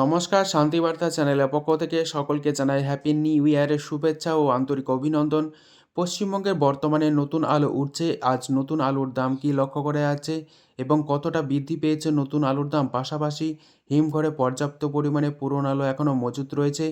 নমস্কার, শান্তিবার্তা চ্যানেলের পক্ষ থেকে সকলকে জানাই হ্যাপি নিউ ইয়ারের শুভেচ্ছা ও আন্তরিক অভিনন্দন। পশ্চিমবঙ্গের বর্তমানে নতুন আলু উঠছে, আজ নতুন আলুর দাম কি লক্ষ্য করে আছে এবং কতটা বৃদ্ধি পেয়েছে নতুন আলুর দাম? পাশাপাশি হিমঘরে পর্যাপ্ত পরিমাণে পুরনো আলু এখনও মজুত রয়েছে।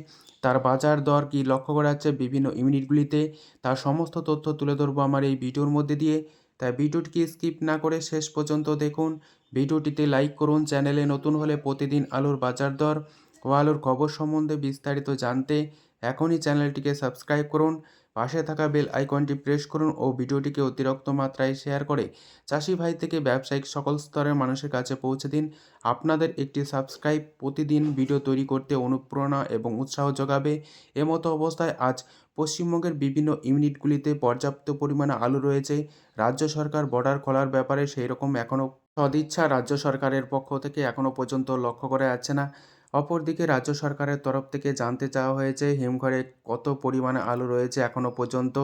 তার বাজার দর কি লক্ষ্য করা যাচ্ছে বিভিন্ন ইউনিটগুলিতে? তার সমস্ত তথ্য তুলে ধরবো আমার এই ভিডিওর মধ্যে দিয়ে। তাই ভিডিওটিকে স্কিপ না করে শেষ পর্যন্ত দেখুন। ভিডিওটিতে লাইক করুন, চ্যানেলে নতুন হলে প্রতিদিন আলুর বাজার দর ও আলুর খবর সম্বন্ধে বিস্তারিত জানতে এখনই চ্যানেলটিকে সাবস্ক্রাইব করুন। পাশে থাকা বেল আইকনটি প্রেস করুন ও ভিডিওটিকে অতিরিক্ত মাত্রায় শেয়ার করে চাষি ভাই থেকে ব্যবসায়িক সকল স্তরের মানুষের কাছে পৌঁছে দিন। আপনাদের একটি সাবস্ক্রাইব প্রতিদিন ভিডিও তৈরি করতে অনুপ্রেরণা এবং উৎসাহ যোগাবে। এমতো অবস্থায় আজ পশ্চিমবঙ্গের বিভিন্ন ইউনিটগুলিতে পর্যাপ্ত পরিমাণে আলু রয়েছে। রাজ্য সরকার বর্ডার খোলার ব্যাপারে সেই রকম এখনও সদিচ্ছা রাজ্য সরকারের পক্ষ থেকে এখনও পর্যন্ত লক্ষ্য করা যাচ্ছে না। অপরদিকে রাজ্য সরকারের তরফ থেকে জানতে চাওয়া হয়েছে, হিমঘরে কত পরিমাণে আলু রয়েছে এখনও পর্যন্ত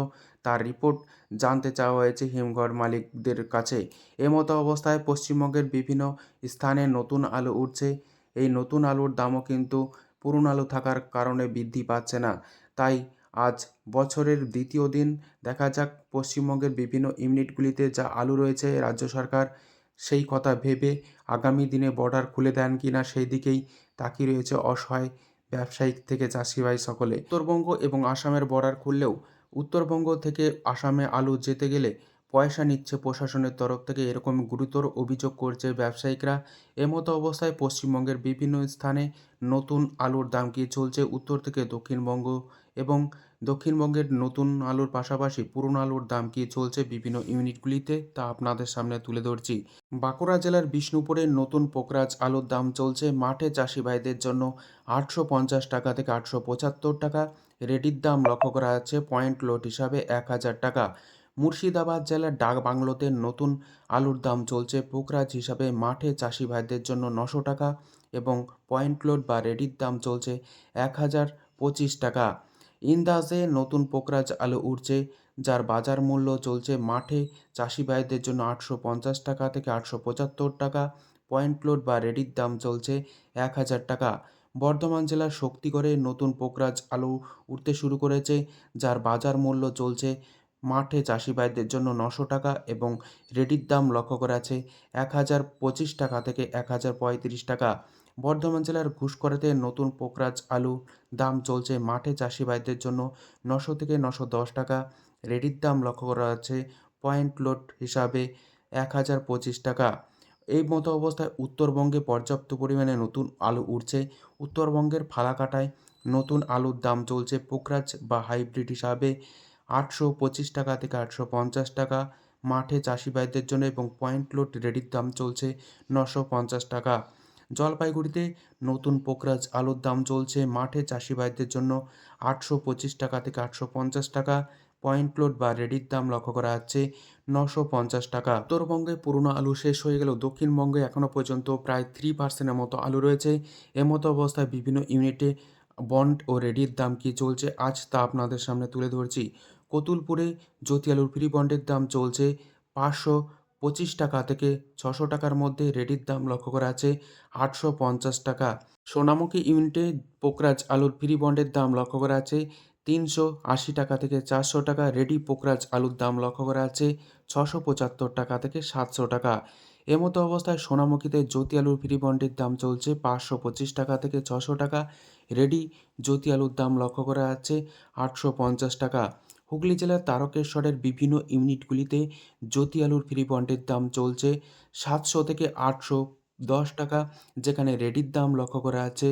তার রিপোর্ট জানতে চাওয়া হয়েছে হিমঘর মালিকদের কাছে। এমতো অবস্থায় পশ্চিমবঙ্গের বিভিন্ন স্থানে নতুন আলু উঠছে। এই নতুন আলুর দামও কিন্তু পুরনো আলু থাকার কারণে বৃদ্ধি পাচ্ছে না। তাই আজ বছরের দ্বিতীয় দিন দেখা যাক পশ্চিমবঙ্গের বিভিন্ন ইউনিটগুলিতে যা আলু রয়েছে রাজ্য সরকার সেই কথা ভেবে আগামী দিনে বর্ডার খুলে দেন কি না সেই দিকেই তাকিয়ে রয়েছে অসহায় ব্যবসায়িক থেকে চাষিভাই সকলে। উত্তরবঙ্গ এবং আসামের বর্ডার খুললেও উত্তরবঙ্গ থেকে আসামে আলু যেতে গেলে পয়সা নিচ্ছে প্রশাসনের তরফ থেকে এরকম গুরুতর অভিযোগ করছে ব্যবসায়িকরা। এমতো অবস্থায় পশ্চিমবঙ্গের বিভিন্ন স্থানে নতুন আলুর দাম কি চলছে উত্তর থেকে দক্ষিণবঙ্গ এবং দক্ষিণবঙ্গের নতুন আলুর পাশাপাশি পুরনো আলুর দাম কি চলছে বিভিন্ন ইউনিটগুলিতে, তা আপনাদের সামনে তুলে ধরছি। বাঁকুড়া জেলার বিষ্ণুপুরের নতুন পোকরাজ আলুর দাম চলছে মাঠে চাষি ভাইদের জন্য আটশো পঞ্চাশ টাকা থেকে আটশো পঁচাত্তর টাকা। রেডির দাম লক্ষ্য করা যাচ্ছে পয়েন্ট লোড হিসাবে এক হাজার টাকা। মুর্শিদাবাদ জেলার ডাক বাংলোতে নতুন আলুর দাম চলছে পোকরাজ হিসাবে মাঠে চাষি ভাইদের জন্য নশো টাকা এবং পয়েন্ট লোড বা রেডির দাম চলছে এক হাজার পঁচিশ টাকা। ইন্দাজে নতুন পোকরাজ আলু উঠছে যার বাজার মূল্য চলছে মাঠে। চাষি ভাইদের জন্য আটশো পঞ্চাশ টাকা থেকে আটশো পঁচাত্তর টাকা। পয়েন্ট লোড বা রেডির দাম চলছে এক হাজার টাকা। বর্ধমান জেলার শক্তিগড়ে নতুন পোকরাজ আলু উঠতে শুরু করেছে, যার বাজার মূল্য চলছে মাঠে চাষি ভাইদের জন্য নশো টাকা এবং রেডির দাম লক্ষ্য করা আছে এক হাজার পঁচিশ টাকা থেকে এক হাজার পঁয়ত্রিশ টাকা। বর্ধমান জেলার ঘুষকরাতে নতুন পোকরাজ আলু, দাম চলছে মাঠে চাষি ভাইদের জন্য নশো থেকে নশো দশ টাকা। রেডির দাম লক্ষ্য করা যাচ্ছে পয়েন্ট লোড হিসাবে এক হাজার পঁচিশ টাকা। এই মতো অবস্থায় উত্তরবঙ্গে পর্যাপ্ত পরিমাণে নতুন আলু উঠছে উত্তরবঙ্গের ফালাকাটায় নতুন আলুর দাম চলছে পোকরাজ বা হাইব্রিড হিসাবে আটশো পঁচিশ টাকা থেকে আটশো পঞ্চাশ টাকা। মাঠে চাষি ভাইদের জন্য এবং পয়েন্ট লোড রেডির দাম চলছে নশো পঞ্চাশ টাকা। জলপাইগুড়িতে নতুন পোকরাজ আলুর দাম চলছে মাঠে চাষি ভাইদের জন্য আটশো পঁচিশ টাকা থেকে আটশো পঞ্চাশ টাকা। পয়েন্ট লোড বা রেডির দাম লক্ষ্য করা যাচ্ছে নশো পঞ্চাশ টাকা। উত্তরবঙ্গে পুরনো আলু শেষ হয়ে গেলেও দক্ষিণবঙ্গে এখনও পর্যন্ত প্রায় থ্রি পার্সেন্টের মতো আলু রয়েছে। এমতো অবস্থায় বিভিন্ন ইউনিটে বন্ড ও রেডির দাম কী চলছে আজ তা আপনাদের সামনে তুলে ধরছি। কতুলপুরে জ্যোতি আলুর ফ্রি বন্ডের দাম চলছে পাঁচশো পঁচিশ টাকা থেকে ছশো টাকার মধ্যে রেডির দাম লক্ষ্য করা আছে। আটশো পঞ্চাশ টাকা। সোনামুখী ইউনিটে পোকরাজ আলুর ফ্রি বন্ডের দাম লক্ষ্য করা আছে। তিনশো আশি টাকা থেকে চারশো টাকা রেডি পোকরাজ আলুর দাম লক্ষ্য করা আছে। ছশো পঁচাত্তর টাকা থেকে সাতশো টাকা। এমতো অবস্থায় সোনামুখীতে জ্যোতি আলুর ফ্রি বন্ডের দাম চলছে পাঁচশো পঁচিশ টাকা থেকে ছশো টাকা। রেডি জ্যোতি আলুর দাম লক্ষ্য করা যাচ্ছে আটশো পঞ্চাশ টাকা। হুগলি জেলার তারকেশ্বরের বিভিন্ন ইউনিটগুলিতে জ্যোতি আলুর ফ্রি বন্ডের দাম চলছে সাতশো থেকে আটশো দশ টাকা, যেখানে রেডির দাম লক্ষ্য করা আছে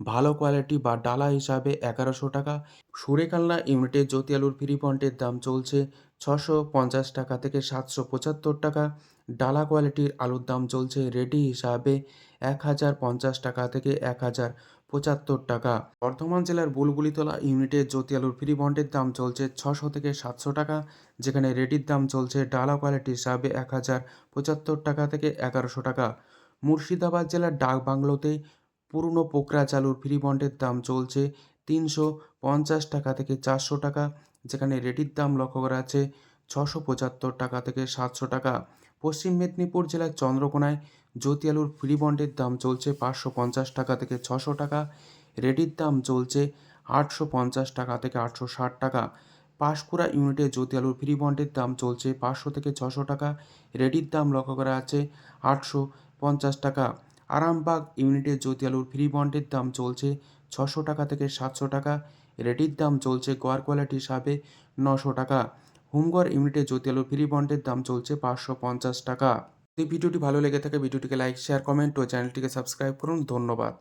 ভালো কোয়ালিটি বা ডালা হিসাবে এগারোশো টাকা। সুরেকালনা ইউনিটে জ্যোতি আলুর ফ্রি বন্ডের দাম চলছে ছশো পঞ্চাশ টাকা থেকে সাতশো পঁচাত্তর টাকা। ডালা কোয়ালিটির আলুর দাম চলছে রেডি হিসাবে এক হাজার পঞ্চাশ টাকা থেকে এক হাজার পঁচাত্তর টাকা। বর্ধমান জেলার বুলবুলিতলা ইউনিটে জ্যোতি আলুর ফ্রি বন্ডের দাম চলছে ছশো থেকে সাতশো টাকা, যেখানে রেডির দাম চলছে ডালা কোয়ালিটি হিসাবে এক হাজার পঁচাত্তর টাকা থেকে এগারোশো টাকা। মুর্শিদাবাদ জেলার ডাক বাংলোতে পুরনো পোকরা চালুর ফ্রি বন্ডের দাম চলছে তিনশো পঞ্চাশ টাকা থেকে চারশো টাকা, যেখানে রেডির দাম লক্ষ্য করা আছে ছশো পঁচাত্তর টাকা থেকে সাতশো টাকা। পশ্চিম মেদিনীপুর জেলার চন্দ্রকোনায় জ্যোতি আলুর ফ্রি বন্ডের দাম চলছে পাঁচশো পঞ্চাশ টাকা থেকে ছশো টাকা। রেডির দাম চলছে আটশো পঞ্চাশ টাকা থেকে আটশো ষাট টাকা। পাঁশকুড়া ইউনিটে জ্যোতি আলুর ফ্রি বন্ডের দাম চলছে পাঁচশো থেকে ছশো টাকা। রেডির দাম লক্ষ্য করা আছে আটশো পঞ্চাশ টাকা। আরামবাগ ইউনিটে জ্যোতি আলুর ফ্রি বন্ডের দাম চলছে ছশো টাকা থেকে সাতশো টাকা। রেডির দাম চলছে গোয়ার কোয়ালিটি হিসাবে নশো টাকা। হোমগড় ইউনিটে জ্যোতি আলু ফ্রি বন্ডের দাম চলছে পাঁচশো পঞ্চাশ টাকা। এই ভিডিওটি ভালো লেগে থাকে, ভিডিওটিকে লাইক শেয়ার কমেন্ট ও চ্যানেলটিকে সাবস্ক্রাইব করুন। ধন্যবাদ।